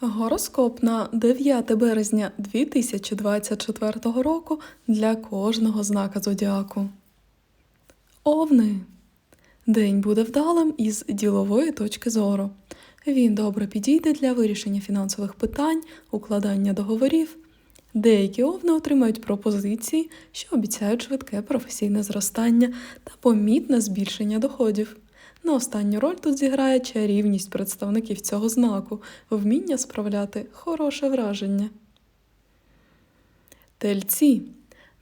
Гороскоп на 9 березня 2024 року для кожного знака зодіаку. Овни. День буде вдалим із ділової точки зору. Він добре підійде для вирішення фінансових питань, укладання договорів. Деякі овни отримають пропозиції, що обіцяють швидке професійне зростання та помітне збільшення доходів. На останню роль тут зіграє чарівність представників цього знаку, вміння справляти хороше враження. Тельці.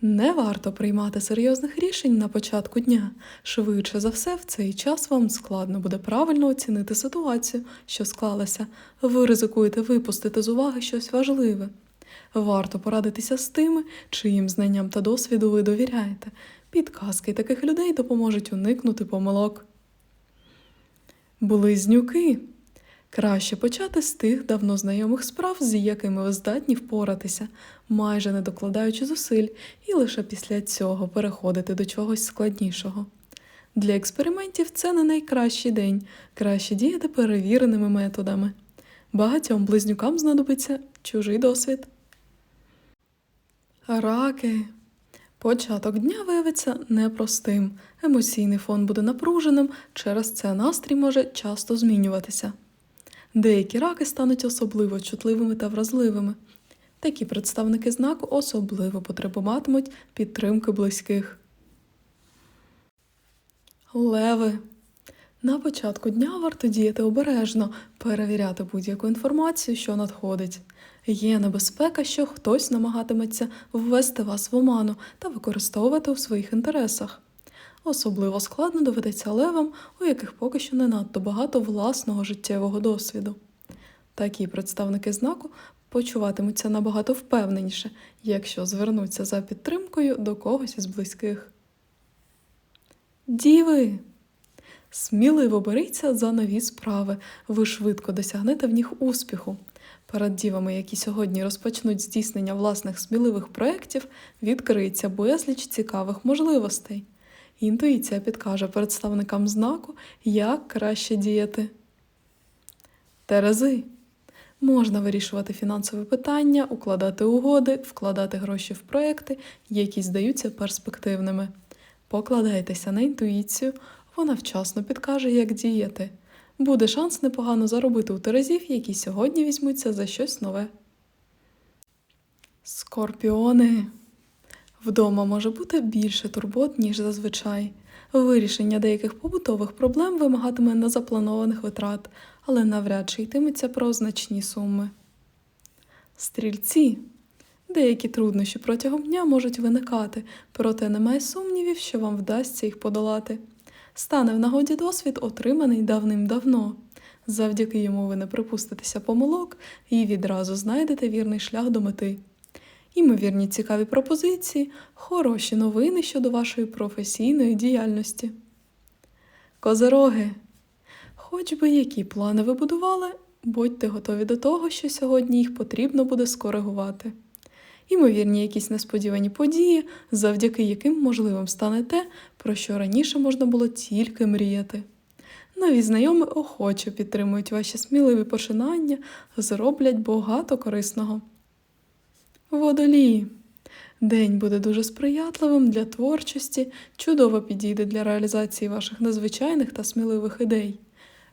Не варто приймати серйозних рішень на початку дня. Швидше за все, в цей час вам складно буде правильно оцінити ситуацію, що склалася. Ви ризикуєте випустити з уваги щось важливе. Варто порадитися з тими, чиїм знанням та досвіду ви довіряєте. Підказки таких людей допоможуть уникнути помилок. Близнюки. Краще почати з тих давно знайомих справ, з якими ви здатні впоратися, майже не докладаючи зусиль, і лише після цього переходити до чогось складнішого. Для експериментів це не найкращий день, краще діяти перевіреними методами. Багатьом близнюкам знадобиться чужий досвід. Раки. Початок дня виявиться непростим. Емоційний фон буде напруженим, через це настрій може часто змінюватися. Деякі раки стануть особливо чутливими та вразливими. Такі представники знаку особливо потребуватимуть підтримки близьких. Леви. На початку дня варто діяти обережно, перевіряти будь-яку інформацію, що надходить. Є небезпека, що хтось намагатиметься ввести вас в оману та використовувати у своїх інтересах. Особливо складно доведеться левам, у яких поки що не надто багато власного життєвого досвіду. Такі представники знаку почуватимуться набагато впевненіше, якщо звернуться за підтримкою до когось із близьких. Діви! Сміливо беріться за нові справи, ви швидко досягнете в них успіху. Перед дівами, які сьогодні розпочнуть здійснення власних сміливих проєктів, відкриється безліч цікавих можливостей. Інтуїція підкаже представникам знаку, як краще діяти. Терези. Можна вирішувати фінансові питання, укладати угоди, вкладати гроші в проекти, які здаються перспективними. Покладайтеся на інтуїцію, вона вчасно підкаже, як діяти. Буде шанс непогано заробити у терезів, які сьогодні візьмуться за щось нове. Скорпіони. Вдома може бути більше турбот, ніж зазвичай. Вирішення деяких побутових проблем вимагатиме незапланованих витрат, але навряд чи йтиметься про значні суми. Стрільці. Деякі труднощі протягом дня можуть виникати, проте немає сумнівів, що вам вдасться їх подолати. Стане в нагоді досвід, отриманий давним-давно. Завдяки йому ви не припуститеся помилок і відразу знайдете вірний шлях до мети. Імовірні цікаві пропозиції, хороші новини щодо вашої професійної діяльності. Козероги. Хоч би які плани ви будували, будьте готові до того, що сьогодні їх потрібно буде скоригувати. Імовірні якісь несподівані події, завдяки яким можливим стане те, про що раніше можна було тільки мріяти. Нові знайомі охоче підтримують ваші сміливі починання, зроблять багато корисного. Водолії. День буде дуже сприятливим для творчості, чудово підійде для реалізації ваших незвичайних та сміливих ідей.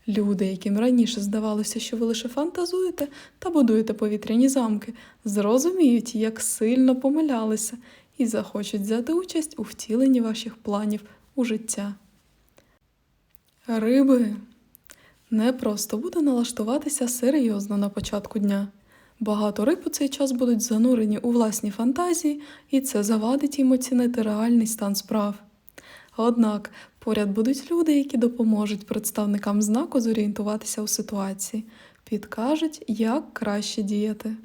Люди, яким раніше здавалося, що ви лише фантазуєте та будуєте повітряні замки, зрозуміють, як сильно помилялися, і захочуть взяти участь у втіленні ваших планів у життя. Риби. Не просто буде налаштуватися серйозно на початку дня. Багато риб у цей час будуть занурені у власні фантазії, і це завадить їм оцінити реальний стан справ. Однак поряд будуть люди, які допоможуть представникам знаку зорієнтуватися у ситуації, підкажуть, як краще діяти.